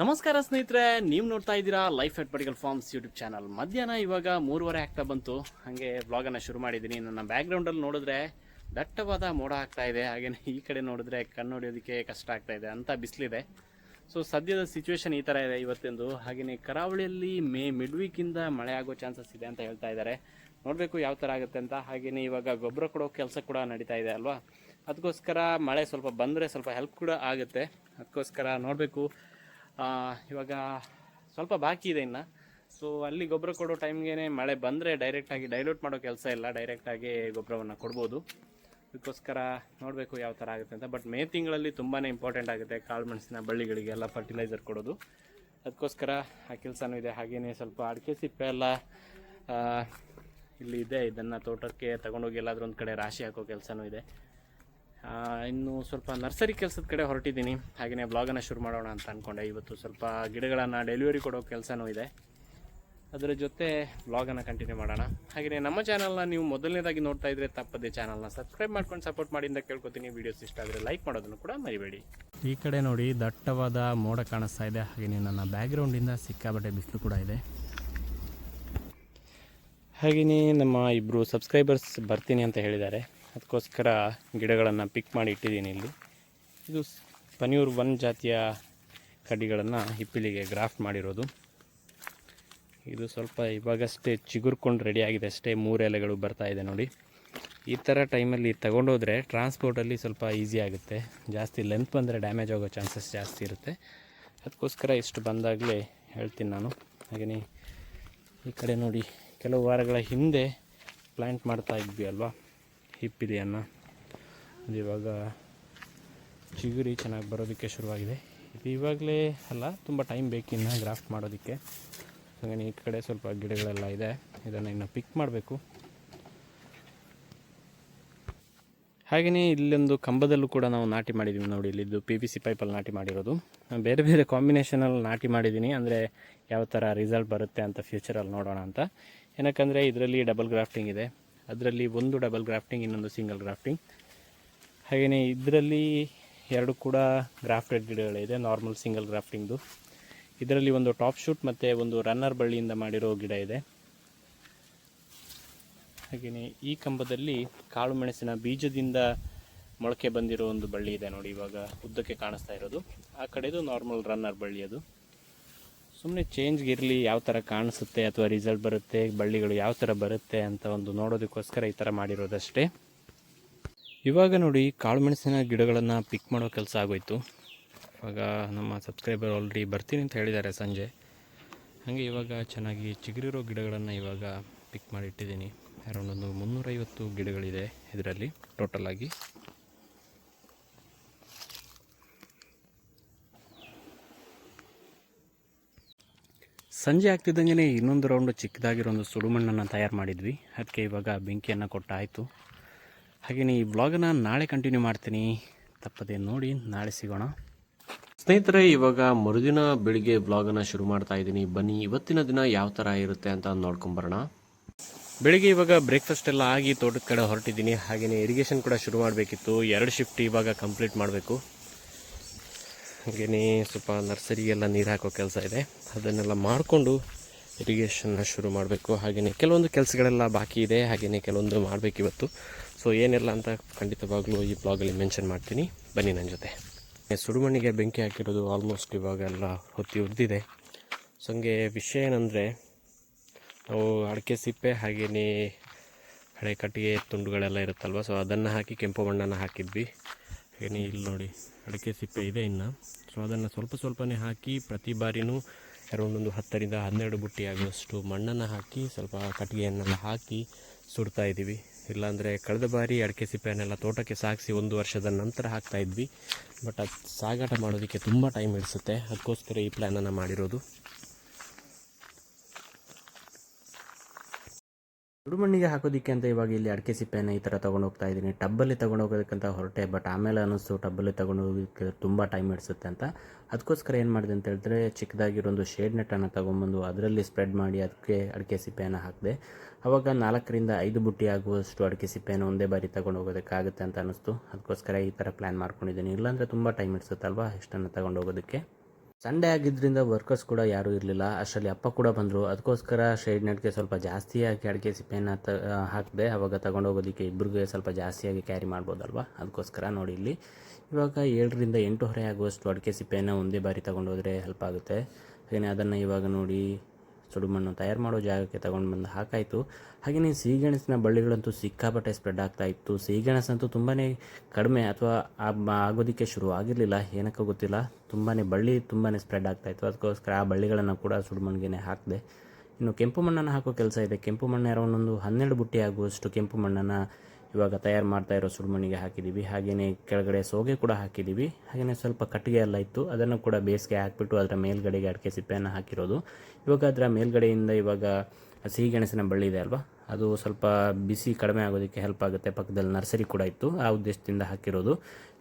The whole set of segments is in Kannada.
ನಮಸ್ಕಾರ ಸ್ನೇಹಿತರೆ, ನೀವು ನೋಡ್ತಾ ಇದ್ದೀರಾ life at Padikal farms YouTube channel ಮಧ್ಯಾಹ್ನ ಇವಾಗ ಮೂರುವರೆ ಆಗ್ತಾ ಬಂತು. ಹಾಗೆ ಬ್ಲಾಗನ್ನು ಶುರು ಮಾಡಿದ್ದೀನಿ ನನ್ನ ಬ್ಯಾಕ್ಗ್ರೌಂಡಲ್ಲಿ ನೋಡಿದ್ರೆ ದಟ್ಟವಾದ ಮೋಡ ಆಗ್ತಾ ಇದೆ. ಹಾಗೆಯೇ ಈ ಕಡೆ ನೋಡಿದ್ರೆ ಕಣ್ಣು ಹೊಡೆಯೋದಕ್ಕೆ ಕಷ್ಟ ಆಗ್ತಾ ಇದೆ ಅಂತ ಬಿಸಿಲಿದೆ. ಸೊ ಸದ್ಯದ ಸಿಚುವೇಶನ್ ಈ ಥರ ಇದೆ ಇವತ್ತಿಂದು. ಹಾಗೆಯೇ ಕರಾವಳಿಯಲ್ಲಿ ಮೇ ಮಿಡ್ ವೀಕಿಂದ ಮಳೆ ಆಗೋ ಚಾನ್ಸಸ್ ಇದೆ ಅಂತ ಹೇಳ್ತಾ ಇದ್ದಾರೆ. ನೋಡಬೇಕು ಯಾವ ಥರ ಆಗುತ್ತೆ ಅಂತ. ಹಾಗೆಯೇ ಇವಾಗ ಗೊಬ್ಬರ ಕೊಡೋ ಕೆಲಸ ಕೂಡ ನಡೀತಾ ಇದೆ ಅಲ್ವಾ? ಅದಕ್ಕೋಸ್ಕರ ಮಳೆ ಸ್ವಲ್ಪ ಬಂದರೆ ಸ್ವಲ್ಪ ಹೆಲ್ಪ್ ಕೂಡ ಆಗುತ್ತೆ. ಅದಕ್ಕೋಸ್ಕರ ನೋಡಬೇಕು. ಇವಾಗ ಸ್ವಲ್ಪ ಬಾಕಿ ಇದೆ ಇನ್ನು. ಸೊ ಅಲ್ಲಿ ಗೊಬ್ಬರ ಕೊಡೋ ಟೈಮ್ಗೆ ಮಳೆ ಬಂದರೆ ಡೈರೆಕ್ಟಾಗಿ ಡೈಲ್ಯೂಟ್ ಮಾಡೋ ಕೆಲಸ ಇಲ್ಲ ಡೈರೆಕ್ಟಾಗಿ ಗೊಬ್ಬರವನ್ನು ಕೊಡ್ಬೋದು. ಅದಕ್ಕೋಸ್ಕರ ನೋಡಬೇಕು ಯಾವ ಥರ ಆಗುತ್ತೆ ಅಂತ. ಬಟ್ ಮೇ ತಿಂಗಳಲ್ಲಿ ತುಂಬಾ ಇಂಪಾರ್ಟೆಂಟ್ ಆಗುತ್ತೆ ಕಾಳು ಮೆಣಸಿನ ಬಳ್ಳಿಗಳಿಗೆಲ್ಲ ಫರ್ಟಿಲೈಸರ್ ಕೊಡೋದು. ಅದಕ್ಕೋಸ್ಕರ ಆ ಕೆಲಸನೂ ಇದೆ. ಹಾಗೆಯೇ ಸ್ವಲ್ಪ ಅಡಿಕೆ ಸಿಪ್ಪೆ ಎಲ್ಲ ಇಲ್ಲಿ ಇದೆ. ಇದನ್ನು ತೋಟಕ್ಕೆ ತಗೊಂಡೋಗಿ ಎಲ್ಲಾದರೂ ಒಂದು ಕಡೆ ರಾಶಿ ಹಾಕೋ ಕೆಲಸನೂ ಇದೆ. ಇನ್ನು ಸ್ವಲ್ಪ ನರ್ಸರಿ ಕೆಲಸದ ಕಡೆ ಹೊರಟಿದ್ದೀನಿ. ಹಾಗೆಯೇ ಬ್ಲಾಗನ್ನು ಶುರು ಮಾಡೋಣ ಅಂತ ಅಂದ್ಕೊಂಡೆ ಇವತ್ತು ಸ್ವಲ್ಪ ಗಿಡಗಳನ್ನು ಡೆಲಿವರಿ ಕೊಡೋ ಕೆಲಸನೂ ಇದೆ. ಅದರ ಜೊತೆ ಬ್ಲಾಗನ್ನು ಕಂಟಿನ್ಯೂ ಮಾಡೋಣ. ಹಾಗೆಯೇ ನಮ್ಮ ಚಾನಲ್ನ ನೀವು ಮೊದಲನೇದಾಗಿ ನೋಡ್ತಾ ಇದ್ರೆ ತಪ್ಪದೆ ಚಾನಲ್ನ ಸಬ್ಸ್ಕ್ರೈಬ್ ಮಾಡ್ಕೊಂಡು ಸಪೋರ್ಟ್ ಮಾಡಿ ಅಂತ ಕೇಳ್ಕೊತೀನಿ. ವೀಡಿಯೋಸ್ ಇಷ್ಟ ಆದರೆ ಲೈಕ್ ಮಾಡೋದನ್ನು ಕೂಡ ಮರಿಬೇಡಿ. ಈ ಕಡೆ ನೋಡಿ ದಟ್ಟವಾದ ಮೋಡ ಕಾಣಿಸ್ತಾ ಇದೆ. ಹಾಗೆಯೇ ನನ್ನ ಬ್ಯಾಕ್ಗ್ರೌಂಡಿಂದ ಸಿಕ್ಕಾಬಟ್ಟೆ ಬಿಸಿಲು ಕೂಡ ಇದೆ. ಹಾಗೆಯೇ ನಮ್ಮ ಇಬ್ಬರು ಸಬ್ಸ್ಕ್ರೈಬರ್ಸ್ ಬರ್ತೀನಿ ಅಂತ ಹೇಳಿದ್ದಾರೆ. ಅದಕ್ಕೋಸ್ಕರ ಗಿಡಗಳನ್ನು ಪಿಕ್ ಮಾಡಿ ಇಟ್ಟಿದ್ದೀನಿ ಇಲ್ಲಿ. ಇದು ಪನಿಯೂರ್ ಒನ್ ಜಾತಿಯ ಕಡ್ಡಿಗಳನ್ನು ಹಿಪ್ಪಿಲಿಗೆ ಗ್ರಾಫ್ಟ್ ಮಾಡಿರೋದು. ಇದು ಸ್ವಲ್ಪ ಇವಾಗಷ್ಟೇ ಚಿಗುರ್ಕೊಂಡು ರೆಡಿ ಆಗಿದೆ ಅಷ್ಟೇ. ಮೂರು ಎಲೆಗಳು ಬರ್ತಾ ಇದೆ ನೋಡಿ. ಈ ಥರ ಟೈಮಲ್ಲಿ ತಗೊಂಡೋದ್ರೆ ಟ್ರಾನ್ಸ್ಪೋರ್ಟಲ್ಲಿ ಸ್ವಲ್ಪ ಈಸಿ ಆಗುತ್ತೆ. ಜಾಸ್ತಿ ಲೆಂತ್ ಬಂದರೆ ಡ್ಯಾಮೇಜ್ ಆಗೋ ಚಾನ್ಸಸ್ ಜಾಸ್ತಿ ಇರುತ್ತೆ. ಅದಕ್ಕೋಸ್ಕರ ಇಷ್ಟು ಬಂದಾಗಲೇ ಹೇಳ್ತೀನಿ ನಾನು. ಹಾಗೆಯೇ ಈ ಕಡೆ ನೋಡಿ, ಕೆಲವು ವಾರಗಳ ಹಿಂದೆ ಪ್ಲ್ಯಾಂಟ್ ಮಾಡ್ತಾ ಇದ್ವಿ ಅಲ್ವಾ? ಹಿಪ್ಪಿಲಿಯನ್ನು. ಅದು ಇವಾಗ ಚಿಗುರಿ ಚೆನ್ನಾಗಿ ಬರೋದಕ್ಕೆ ಶುರುವಾಗಿದೆ. ಇದು ಇವಾಗಲೇ ಅಲ್ಲ, ತುಂಬ ಟೈಮ್ ಬೇಕಿನ್ನು ಗ್ರಾಫ್ಟ್ ಮಾಡೋದಕ್ಕೆ. ಹಾಗೆ ಈ ಕಡೆ ಸ್ವಲ್ಪ ಗಿಡಗಳೆಲ್ಲ ಇದೆ, ಇದನ್ನು ಇನ್ನು ಪಿಕ್ ಮಾಡಬೇಕು. ಹಾಗೆಯೇ ಇಲ್ಲೊಂದು ಕಂಬದಲ್ಲೂ ಕೂಡ ನಾವು ನಾಟಿ ಮಾಡಿದ್ದೀವಿ ನೋಡಿ, ಇಲ್ಲಿದ್ದು ಪಿ ವಿ ಸಿ ಪೈಪಲ್ಲಿ ನಾಟಿ ಮಾಡಿರೋದು. ಬೇರೆ ಬೇರೆ ಕಾಂಬಿನೇಷನಲ್ಲಿ ನಾಟಿ ಮಾಡಿದ್ದೀನಿ ಅಂದರೆ ಯಾವ ಥರ ರಿಸಲ್ಟ್ ಬರುತ್ತೆ ಅಂತ ಫ್ಯೂಚರಲ್ಲಿ ನೋಡೋಣ ಅಂತ. ಏನಕ್ಕಂದರೆ ಇದರಲ್ಲಿ ಡಬಲ್ ಗ್ರಾಫ್ಟಿಂಗ್ ಇದೆ. ಅದರಲ್ಲಿ ಒಂದು ಡಬಲ್ ಗ್ರಾಫ್ಟಿಂಗ್ ಇನ್ನೊಂದು ಸಿಂಗಲ್ ಗ್ರಾಫ್ಟಿಂಗ್ ಹಾಗೆಯೇ ಇದರಲ್ಲಿ ಎರಡು ಕೂಡ ಗ್ರಾಫ್ಟೆಡ್ ಗಿಡಗಳಿದೆ ನಾರ್ಮಲ್ ಸಿಂಗಲ್ ಗ್ರಾಫ್ಟಿಂಗ್ದು ಇದರಲ್ಲಿ ಒಂದು ಟಾಪ್ ಶೂಟ್ ಮತ್ತು ಒಂದು ರನ್ನರ್ ಬಳ್ಳಿಯಿಂದ ಮಾಡಿರೋ ಗಿಡ ಇದೆ. ಹಾಗೆಯೇ ಈ ಕಂಬದಲ್ಲಿ ಕಾಳು ಮೆಣಸಿನ ಬೀಜದಿಂದ ಮೊಳಕೆ ಬಂದಿರೋ ಒಂದು ಬಳ್ಳಿ ಇದೆ ನೋಡಿ ಇವಾಗ ಉದ್ದಕ್ಕೆ ಕಾಣಿಸ್ತಾ ಇರೋದು. ಆ ಕಡೆದು ನಾರ್ಮಲ್ ರನ್ನರ್ ಬಳ್ಳಿ ಅದು. ಸುಮ್ಮನೆ ಚೇಂಜ್ಗೆ ಇರಲಿ, ಯಾವ ಥರ ಕಾಣಿಸುತ್ತೆ ಅಥವಾ ರಿಸಲ್ಟ್ ಬರುತ್ತೆ, ಬಳ್ಳಿಗಳು ಯಾವ ಥರ ಬರುತ್ತೆ ಅಂತ ಒಂದು ನೋಡೋದಕ್ಕೋಸ್ಕರ ಈ ಥರ ಮಾಡಿರೋದಷ್ಟೇ. ಇವಾಗ ನೋಡಿ ಕಾಳುಮೆಣಸಿನ ಗಿಡಗಳನ್ನು ಪಿಕ್ ಮಾಡೋ ಕೆಲಸ ಆಗೋಯ್ತು. ಇವಾಗ ನಮ್ಮ ಸಬ್ಸ್ಕ್ರೈಬರ್ ಆಲ್ರೆಡಿ ಬರ್ತೀನಿ ಅಂತ ಹೇಳಿದ್ದಾರೆ ಸಂಜೆ. ಹಾಗೆ ಇವಾಗ ಚೆನ್ನಾಗಿ ಚಿಗುರಿರೋ ಗಿಡಗಳನ್ನು ಇವಾಗ ಪಿಕ್ ಮಾಡಿ ಇಟ್ಟಿದ್ದೀನಿ ಅರೌಂಡ್ ಒಂದು ಮುನ್ನೂರೈವತ್ತು ಗಿಡಗಳಿದೆ ಇದರಲ್ಲಿ ಟೋಟಲ್ ಸಂಜೆ ಆಗ್ತಿದ್ದಂಗೆ ಇನ್ನೊಂದು ರೌಂಡ್ ಚಿಕ್ಕದಾಗಿರೋ ಒಂದು ಸುಡುಮಣ್ಣನ್ನು ತಯಾರು ಮಾಡಿದ್ವಿ. ಅದಕ್ಕೆ ಇವಾಗ ಬೆಂಕಿಯನ್ನು ಕೊಟ್ಟಾಯಿತು. ಹಾಗೆಯೇ ಈ ಬ್ಲಾಗನ್ನು ನಾಳೆ ಕಂಟಿನ್ಯೂ ಮಾಡ್ತೀನಿ. ತಪ್ಪದೆ ನೋಡಿ ನಾಳೆ ಸಿಗೋಣ. ಸ್ನೇಹಿತರೆ, ಇವಾಗ ಮರುದಿನ ಬೆಳಿಗ್ಗೆ ಬ್ಲಾಗನ್ನು ಶುರು ಮಾಡ್ತಾ ಇದ್ದೀನಿ. ಬನ್ನಿ, ಇವತ್ತಿನ ದಿನ ಯಾವ ಥರ ಇರುತ್ತೆ ಅಂತ ನೋಡ್ಕೊಂಬರೋಣ. ಬೆಳಿಗ್ಗೆ ಇವಾಗ ಬ್ರೇಕ್ಫಾಸ್ಟ್ ಎಲ್ಲ ಆಗಿ ತೋಟದ ಕಡೆ ಹೊರಟಿದ್ದೀನಿ. ಹಾಗೆಯೇ ಇರಿಗೇಷನ್ ಕೂಡ ಶುರು ಮಾಡಬೇಕಿತ್ತು. ಎರಡು ಶಿಫ್ಟ್ ಇವಾಗ ಕಂಪ್ಲೀಟ್ ಮಾಡಬೇಕು. ಹಾಗೆಯೇ ಸ್ವಲ್ಪ ನರ್ಸರಿಗೆಲ್ಲ ನೀರು ಹಾಕೋ ಕೆಲಸ ಇದೆ. ಅದನ್ನೆಲ್ಲ ಮಾಡಿಕೊಂಡು ಇರಿಗೇಷನ್ನ ಶುರು ಮಾಡಬೇಕು. ಹಾಗೆಯೇ ಕೆಲವೊಂದು ಕೆಲಸಗಳೆಲ್ಲ ಬಾಕಿ ಇದೆ. ಹಾಗೆಯೇ ಕೆಲವೊಂದು ಮಾಡಬೇಕು ಇವತ್ತು. ಸೊ ಏನೆಲ್ಲ ಅಂತ ಖಂಡಿತವಾಗ್ಲೂ ಈ ಬ್ಲಾಗಲ್ಲಿ ಮೆನ್ಷನ್ ಮಾಡ್ತೀನಿ. ಬನ್ನಿ ನನ್ನ ಜೊತೆ. ಸುಡುಮಣ್ಣಿಗೆ ಬೆಂಕಿ ಹಾಕಿರೋದು ಆಲ್ಮೋಸ್ಟ್ ಇವಾಗೆಲ್ಲ ಹೊತ್ತಿ ಉದ್ದಿದೆ. ಸೊ ಹಂಗೆ ವಿಷಯ ಏನಂದರೆ, ನಾವು ಅಡಿಕೆ ಸಿಪ್ಪೆ ಹಾಗೆಯೇ ಹಳೆ ಕಟ್ಟಿಗೆ ತುಂಡುಗಳೆಲ್ಲ ಇರುತ್ತಲ್ವ? ಸೊ ಅದನ್ನು ಹಾಕಿ ಕೆಂಪು ಬಣ್ಣನ ಹಾಕಿದ್ವಿ. ಹಾಗೆಯೇ ಇಲ್ಲಿ ನೋಡಿ. ಅಡಿಕೆ ಸಿಪ್ಪೆ ಇದೆ ಇನ್ನು. ಸೊ ಅದನ್ನು ಸ್ವಲ್ಪ ಸ್ವಲ್ಪನೇ ಹಾಕಿ ಪ್ರತಿ ಬಾರಿನೂ ಅರೌಂಡ್ ಒಂದು ಹತ್ತರಿಂದ ಹನ್ನೆರಡು ಬುಟ್ಟಿ ಆಗುವಷ್ಟು ಮಣ್ಣನ್ನು ಹಾಕಿ ಸ್ವಲ್ಪ ಕಟ್ಟಿಗೆಯನ್ನೆಲ್ಲ ಹಾಕಿ ಸುಡ್ತಾ ಇದ್ದೀವಿ. ಇಲ್ಲಾಂದರೆ ಕಳೆದ ಬಾರಿ ಅಡಿಕೆ ಸಿಪ್ಪೆಯನ್ನೆಲ್ಲ ತೋಟಕ್ಕೆ ಸಾಗಿಸಿ ಒಂದು ವರ್ಷದ ನಂತರ ಹಾಕ್ತಾ ಇದ್ವಿ. ಬಟ್ ಅದು ಸಾಗಾಟ ಮಾಡೋದಕ್ಕೆ ತುಂಬ ಟೈಮ್ ಹಿಡಿಸುತ್ತೆ. ಅದಕ್ಕೋಸ್ಕರ ಈ ಪ್ಲ್ಯಾನನ್ನು ಮಾಡಿರೋದು. ಸುಡುಮಣ್ಣಿಗೆ ಹಾಕೋದಿಕ್ಕೆ ಅಂತ ಇವಾಗ ಇಲ್ಲಿ ಅಡಿಕೆ ಸಿಪ್ಪೆಯನ್ನು ಈ ಥರ ತೊಗೊಂಡು ಹೋಗ್ತಾ ಇದ್ದೀನಿ. ಟಬ್ಬಲ್ಲಿ ತೊಗೊಂಡು ಹೋಗೋದಕ್ಕಂತ ಹೊರಟೆ ಬಟ್ ಆಮೇಲೆ ಅನ್ನಿಸ್ತು ಟಬ್ಬಲ್ಲಿ ತೊಗೊಂಡು ಹೋಗೋದಕ್ಕೆ ತುಂಬ ಟೈಮ್ ಹಿಡಿಸುತ್ತೆ ಅಂತ. ಅದಕ್ಕೋಸ್ಕರ ಏನು ಮಾಡಿದೆ ಅಂತ ಹೇಳಿದ್ರೆ ಚಿಕ್ಕದಾಗಿರೋ ಒಂದು ಶೇಡ್ ನೆಟ್ಟನ್ನು ತೊಗೊಂಬಂದು ಅದರಲ್ಲಿ ಸ್ಪ್ರೆಡ್ ಮಾಡಿ ಅದಕ್ಕೆ ಅಡಿಕೆ ಸಿಪ್ಪೆಯನ್ನು ಹಾಕಿದೆ. ಅವಾಗ ನಾಲ್ಕರಿಂದ ಐದು ಬುಟ್ಟಿ ಆಗುವಷ್ಟು ಅಡಿಕೆ ಸಿಪ್ಪೆಯನ್ನು ಒಂದೇ ಬಾರಿ ತೊಗೊಂಡು ಹೋಗೋದಕ್ಕಾಗುತ್ತೆ ಅಂತ ಅನ್ನಿಸ್ತು. ಅದಕ್ಕೋಸ್ಕರ ಈ ಥರ ಪ್ಲ್ಯಾನ್ ಮಾಡ್ಕೊಂಡಿದ್ದೀನಿ. ಇಲ್ಲಾಂದರೆ ತುಂಬ ಟೈಮ್ ಹಿಡಿಸುತ್ತಲ್ವಾ ಇಷ್ಟನ್ನು ತೊಗೊಂಡು ಹೋಗೋದಕ್ಕೆ? ಸಂಡೇ ಆಗಿದ್ದರಿಂದ ವರ್ಕರ್ಸ್ ಕೂಡ ಯಾರೂ ಇರಲಿಲ್ಲ. ಅಷ್ಟರಲ್ಲಿ ಅಪ್ಪ ಕೂಡ ಬಂದರು. ಅದಕ್ಕೋಸ್ಕರ ಶೇಡ್ ನೆಟ್ಗೆ ಸ್ವಲ್ಪ ಜಾಸ್ತಿಯಾಗಿ ಅಡಿಕೆ ಸಿಪ್ಪೆಯನ್ನು ತ ಹಾಕಿದೆ ಅವಾಗ ತಗೊಂಡೋಗೋದಕ್ಕೆ ಇಬ್ಬರಿಗೆ ಸ್ವಲ್ಪ ಜಾಸ್ತಿಯಾಗಿ ಕ್ಯಾರಿ ಮಾಡ್ಬೋದಲ್ವಾ? ಅದಕ್ಕೋಸ್ಕರ ನೋಡಿ ಇಲ್ಲಿ. ಇವಾಗ ಏಳರಿಂದ ಎಂಟು ಹೊರೆ ಆಗುವಷ್ಟು ಅಡಿಕೆ ಸಿಪ್ಪೆಯನ್ನು ಒಂದೇ ಬಾರಿ ತಗೊಂಡೋದ್ರೆ ಹೆಲ್ಪ್ ಆಗುತ್ತೆ. ಹಾಗೆಯೇ ಅದನ್ನು ಇವಾಗ ನೋಡಿ ಸುಡುಮಣ್ಣು ತಯಾರು ಮಾಡೋ ಜಾಗಕ್ಕೆ ತಗೊಂಡು ಬಂದು ಹಾಕಾಯಿತು. ಹಾಗೆಯೇ ಸಿಹಿಗೆಣಸಿನ ಬಳ್ಳಿಗಳಂತೂ ಸಿಕ್ಕಾಪಟ್ಟೆ ಸ್ಪ್ರೆಡ್ ಆಗ್ತಾ ಇತ್ತು. ಸಿಹಿಗೆಣಸಂತೂ ತುಂಬಾ ಕಡಿಮೆ ಅಥವಾ ಆಗೋದಕ್ಕೆ ಶುರು ಆಗಿರಲಿಲ್ಲ. ಏನಕ್ಕೂ ಗೊತ್ತಿಲ್ಲ. ತುಂಬಾ ಬಳ್ಳಿ ತುಂಬಾ ಸ್ಪ್ರೆಡ್ ಆಗ್ತಾ ಇತ್ತು. ಅದಕ್ಕೋಸ್ಕರ ಆ ಬಳ್ಳಿಗಳನ್ನು ಕೂಡ ಸುಡುಮಣ್ಣಿಗೆ ಹಾಕಿದೆ. ಇನ್ನು ಕೆಂಪು ಮಣ್ಣನ್ನು ಹಾಕೋ ಕೆಲಸ ಇದೆ. ಕೆಂಪು ಮಣ್ಣು ಯಾರೋ ಒಂದೊಂದು ಹನ್ನೆರಡು ಬುಟ್ಟಿ ಆಗುವಷ್ಟು ಕೆಂಪು ಮಣ್ಣನ್ನು ಇವಾಗ ತಯಾರು ಮಾಡ್ತಾ ಇರೋ ಸುಡುಮಣಿಗೆ ಹಾಕಿದ್ದೀವಿ ಹಾಗೆಯೇ ಕೆಳಗಡೆ ಸೋಗೆ ಕೂಡ ಹಾಕಿದ್ದೀವಿ ಹಾಗೆಯೇ ಸ್ವಲ್ಪ ಕಟ್ಟಿಗೆ ಎಲ್ಲ ಇತ್ತು. ಅದನ್ನು ಕೂಡ ಬೇಸಿಗೆ ಹಾಕಿಬಿಟ್ಟು ಅದರ ಮೇಲ್ಗಡೆಗೆ ಅಡಿಕೆ ಸಿಪ್ಪೆಯನ್ನು ಹಾಕಿರೋದು. ಇವಾಗ ಅದರ ಮೇಲ್ಗಡೆಯಿಂದ ಇವಾಗ ಸಿಹಿಗೆಣಸಿನ ಬಳ್ಳಿ ಇದೆ ಅಲ್ವಾ? ಅದು ಸ್ವಲ್ಪ ಬಿಸಿ ಕಡಿಮೆ ಆಗೋದಕ್ಕೆ ಹೆಲ್ಪ್ ಆಗುತ್ತೆ. ಪಕ್ಕದಲ್ಲಿ ನರ್ಸರಿ ಕೂಡ ಇತ್ತು. ಆ ಉದ್ದೇಶದಿಂದ ಹಾಕಿರೋದು.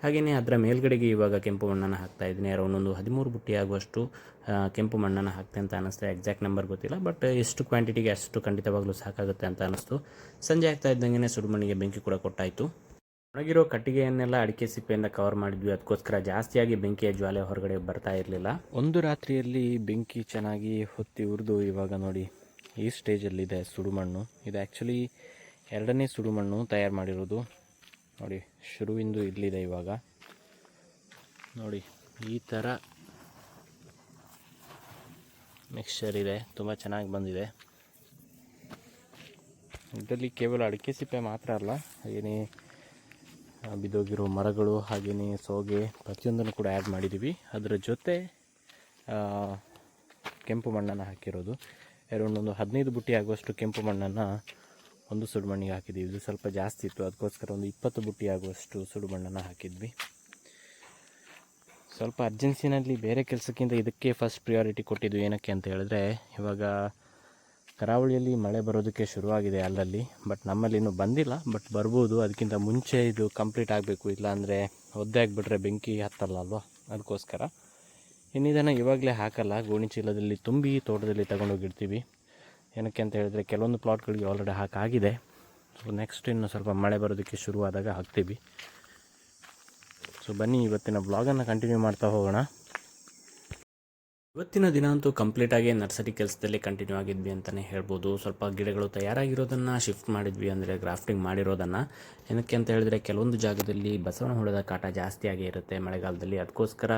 ಹಾಗೆಯೇ ಅದರ ಮೇಲ್ಗಡೆಗೆ ಇವಾಗ ಕೆಂಪು ಮಣ್ಣನ್ನು ಹಾಕ್ತಾ ಇದ್ದೀನಿ. ಅರೌಂಡ್ ಒಂದು ಹದಿಮೂರು ಬುಟ್ಟಿ ಆಗುವಷ್ಟು ಕೆಂಪು ಮಣ್ಣನ್ನು ಹಾಕ್ತೆ ಅಂತ ಅನ್ನಿಸ್ತಾ ಎಕ್ಸಾಕ್ಟ್ ನಂಬರ್ ಗೊತ್ತಿಲ್ಲ ಬಟ್ ಎಷ್ಟು ಕ್ವಾಂಟಿಟಿಗೆ ಅಷ್ಟು ಖಂಡಿತವಾಗ್ಲೂ ಸಾಕಾಗುತ್ತೆ ಅಂತ ಅನ್ನಿಸ್ತು ಸಂಜೆ ಆಗ್ತಾ ಇದ್ದಂಗೆ ಸುಡುಮಣ್ಣಿಗೆ ಬೆಂಕಿ ಕೂಡ ಕೊಟ್ಟಾಯಿತು. ಒಣಗಿರೋ ಕಟ್ಟಿಗೆಯನ್ನೆಲ್ಲ ಅಡಿಕೆ ಸಿಪ್ಪೆಯಿಂದ ಕವರ್ ಮಾಡಿದ್ವಿ. ಅದಕ್ಕೋಸ್ಕರ ಜಾಸ್ತಿಯಾಗಿ ಬೆಂಕಿಯ ಜ್ವಾಲೆ ಹೊರಗಡೆ ಬರ್ತಾ ಇರಲಿಲ್ಲ. ಒಂದು ರಾತ್ರಿಯಲ್ಲಿ ಬೆಂಕಿ ಚೆನ್ನಾಗಿ ಹೊತ್ತಿ ಉರಿದು ಇವಾಗ ನೋಡಿ. ಈ ಸ್ಟೇಜಲ್ಲಿದೆ ಸುಡುಮಣ್ಣು ಇದು ಆ್ಯಕ್ಚುಲಿ ಎರಡನೇ ಸುಡುಮಣ್ಣು ತಯಾರು ಮಾಡಿರೋದು. ನೋಡಿ, ಶುರುವಿಂದು ಇಲ್ಲಿದೆ ಇವಾಗ. ನೋಡಿ, ಈ ಥರ ಮಿಕ್ಸ್ಚರ್ ಇದೆ. ತುಂಬ ಚೆನ್ನಾಗಿ ಬಂದಿದೆ. ಇದರಲ್ಲಿ ಕೇವಲ ಅಡಿಕೆ ಸಿಪ್ಪೆ ಮಾತ್ರ ಅಲ್ಲ ಹಾಗೆಯೇ ಬಿದ್ದೋಗಿರೋ ಮರಗಳು ಹಾಗೆಯೇ ಸೋಗೆ, ಪ್ರತಿಯೊಂದನ್ನು ಕೂಡ ಆ್ಯಡ್ ಮಾಡಿದ್ದೀವಿ ಅದರ ಜೊತೆ ಕೆಂಪು ಮಣ್ಣನ್ನು ಹಾಕಿರೋದು. ಅರೌಂಡ್ ಒಂದು ಹದಿನೈದು ಬುಟ್ಟಿ ಆಗುವಷ್ಟು ಕೆಂಪು ಮಣ್ಣನ್ನು ಒಂದು ಸುಡು ಮಣ್ಣಿಗೆ ಹಾಕಿದ್ದೀವಿ. ಇದು ಸ್ವಲ್ಪ ಜಾಸ್ತಿ ಇತ್ತು. ಅದಕ್ಕೋಸ್ಕರ ಒಂದು ಇಪ್ಪತ್ತು ಬುಟ್ಟಿ ಆಗುವಷ್ಟು ಸುಡು ಮಣ್ಣನ್ನು ಹಾಕಿದ್ವಿ. ಸ್ವಲ್ಪ ಅರ್ಜೆನ್ಸಿನಲ್ಲಿ ಬೇರೆ ಕೆಲಸಕ್ಕಿಂತ ಇದಕ್ಕೆ ಫಸ್ಟ್ ಪ್ರಿಯಾರಿಟಿ ಕೊಟ್ಟಿದ್ದು ಏನಕ್ಕೆ ಅಂತ ಹೇಳಿದ್ರೆ, ಇವಾಗ ಕರಾವಳಿಯಲ್ಲಿ ಮಳೆ ಬರೋದಕ್ಕೆ ಶುರುವಾಗಿದೆ ಅಲ್ಲಲ್ಲಿ ಬಟ್ ನಮ್ಮಲ್ಲಿ ಇನ್ನೂ ಬಂದಿಲ್ಲ. ಬಟ್ ಬರ್ಬೋದು. ಅದಕ್ಕಿಂತ ಮುಂಚೆ ಇದು ಕಂಪ್ಲೀಟ್ ಆಗಬೇಕು. ಇಲ್ಲಾಂದರೆ ಒದ್ದೆ ಆಗಿಬಿಟ್ರೆ ಬೆಂಕಿ ಹತ್ತಲ್ಲ ಅಲ್ವಾ? ಅದಕ್ಕೋಸ್ಕರ. ಇನ್ನು ಇದನ್ನು ಇವಾಗಲೇ ಹಾಕಲ್ಲ. ಗೋಣಿ ಚೀಲದಲ್ಲಿ ತುಂಬಿ ತೋಟದಲ್ಲಿ ತಗೊಂಡೋಗಿರ್ತೀವಿ ಏನಕ್ಕೆ ಅಂತ ಹೇಳಿದ್ರೆ ಕೆಲವೊಂದು ಪ್ಲಾಟ್ಗಳಿಗೆ ಆಲ್ರೆಡಿ ಹಾಕಾಗಿದೆ. ಸೊ ನೆಕ್ಸ್ಟ್ ಇನ್ನು ಸ್ವಲ್ಪ ಮಳೆ ಬರೋದಕ್ಕೆ ಶುರುವಾದಾಗ ಹಾಕ್ತೀವಿ. ಸೊ ಬನ್ನಿ, ಇವತ್ತಿನ ಬ್ಲಾಗನ್ನು ಕಂಟಿನ್ಯೂ ಮಾಡ್ತಾ ಹೋಗೋಣ. ಇವತ್ತಿನ ದಿನ ಅಂತೂ ಕಂಪ್ಲೀಟಾಗಿ ನರ್ಸರಿ ಕೆಲಸದಲ್ಲಿ ಕಂಟಿನ್ಯೂ ಆಗಿದ್ವಿ ಅಂತಲೇ ಹೇಳ್ಬೋದು. ಸ್ವಲ್ಪ ಗಿಡಗಳು ತಯಾರಾಗಿರೋದನ್ನು ಶಿಫ್ಟ್ ಮಾಡಿದ್ವಿ ಅಂದರೆ ಗ್ರಾಫ್ಟಿಂಗ್ ಮಾಡಿರೋದನ್ನು. ಏನಕ್ಕೆ ಅಂತ ಹೇಳಿದ್ರೆ ಕೆಲವೊಂದು ಜಾಗದಲ್ಲಿ ಬಸವನ ಹುಳದ ಕಾಟ ಜಾಸ್ತಿಯಾಗಿ ಇರುತ್ತೆ. ಮಳೆಗಾಲದಲ್ಲಿ ಅದಕ್ಕೋಸ್ಕರ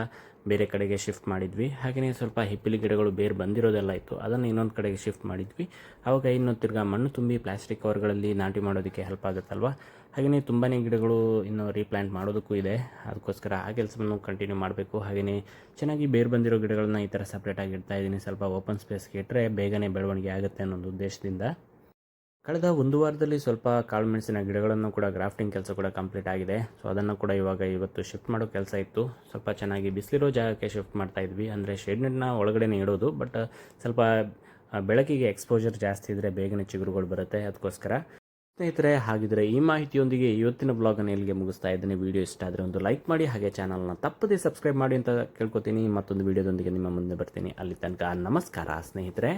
ಬೇರೆ ಕಡೆಗೆ ಶಿಫ್ಟ್ ಮಾಡಿದ್ವಿ. ಹಾಗೆಯೇ ಸ್ವಲ್ಪ ಹಿಪ್ಪಿಲಿ ಗಿಡಗಳು ಬೇರೆ ಬಂದಿರೋದೆಲ್ಲ ಇತ್ತು. ಅದನ್ನು ಇನ್ನೊಂದು ಕಡೆಗೆ ಶಿಫ್ಟ್ ಮಾಡಿದ್ವಿ. ಆವಾಗ ಇನ್ನು ತಿರ್ಗಾ ಮಣ್ಣು ತುಂಬಿ ಪ್ಲಾಸ್ಟಿಕ್ ಕವರ್ಗಳಲ್ಲಿ ನಾಟಿ ಮಾಡೋದಕ್ಕೆ ಹೆಲ್ಪ್ ಆಗುತ್ತಲ್ವ? ಹಾಗೆಯೇ ತುಂಬಾ ಗಿಡಗಳು ಇನ್ನು ರೀಪ್ಲ್ಯಾಂಟ್ ಮಾಡೋದಕ್ಕೂ ಇದೆ. ಅದಕ್ಕೋಸ್ಕರ ಆ ಕೆಲಸವನ್ನು ಕಂಟಿನ್ಯೂ ಮಾಡಬೇಕು. ಹಾಗೆಯೇ ಚೆನ್ನಾಗಿ ಬೇರೆ ಬಂದಿರೋ ಗಿಡಗಳನ್ನ ಈ ಥರ ಸಪ್ರೇಟಾಗಿ ಇಡ್ತಾ ಇದ್ದೀನಿ ಸ್ವಲ್ಪ ಓಪನ್ ಸ್ಪೇಸ್ಗೆ ಇಟ್ಟರೆ ಬೇಗನೆ ಬೆಳವಣಿಗೆ ಆಗುತ್ತೆ ಅನ್ನೋದು ಉದ್ದೇಶದಿಂದ. ಕಳೆದ ಒಂದು ವಾರದಲ್ಲಿ ಸ್ವಲ್ಪ ಕಾಳು ಮೆಣಸಿನ ಗಿಡಗಳನ್ನು ಕೂಡ ಗ್ರಾಫ್ಟಿಂಗ್ ಕೆಲಸ ಕೂಡ ಕಂಪ್ಲೀಟ್ ಆಗಿದೆ. ಸೊ ಅದನ್ನು ಕೂಡ ಇವಾಗ ಇವತ್ತು ಶಿಫ್ಟ್ ಮಾಡೋ ಕೆಲಸ ಇತ್ತು. ಸ್ವಲ್ಪ ಚೆನ್ನಾಗಿ ಬಿಸಿಲಿರೋ ಜಾಗಕ್ಕೆ ಶಿಫ್ಟ್ ಮಾಡ್ತಾ ಇದ್ವಿ. ಅಂದರೆ ಶೇಡ್ನೆಟ್ನ ಒಳಗಡೆನೇ ಇಡೋದು. ಬಟ್ ಸ್ವಲ್ಪ ಬೆಳಕಿಗೆ ಎಕ್ಸ್ಪೋಜರ್ ಜಾಸ್ತಿ ಇದ್ದರೆ ಬೇಗನೆ ಚಿಗುರುಗಳು ಬರುತ್ತೆ. ಅದಕ್ಕೋಸ್ಕರ ಸ್ನೇಹಿತರೆ, ಹಾಗಿದ್ರೆ ಈ ಮಾಹಿತಿಯೊಂದಿಗೆ ಇವತ್ತಿನ ಬ್ಲಾಗನ್ನು ಇಲ್ಲಿಗೆ ಮುಗಿಸ್ತಾ ಇದ್ದೀನಿ. ವಿಡಿಯೋ ಇಷ್ಟ ಆದರೆ ಒಂದು ಲೈಕ್ ಮಾಡಿ, ಹಾಗೆ ಚಾನಲ್ನ ತಪ್ಪದೇ ಸಬ್ಸ್ಕ್ರೈಬ್ ಮಾಡಿ ಅಂತ ಕೇಳ್ಕೊತೀನಿ. ಮತ್ತೊಂದು ವಿಡಿಯೋದೊಂದಿಗೆ ನಿಮ್ಮ ಮುಂದೆ ಬರ್ತೀನಿ. ಅಲ್ಲಿ ತನಕ ನಮಸ್ಕಾರ ಸ್ನೇಹಿತರೆ.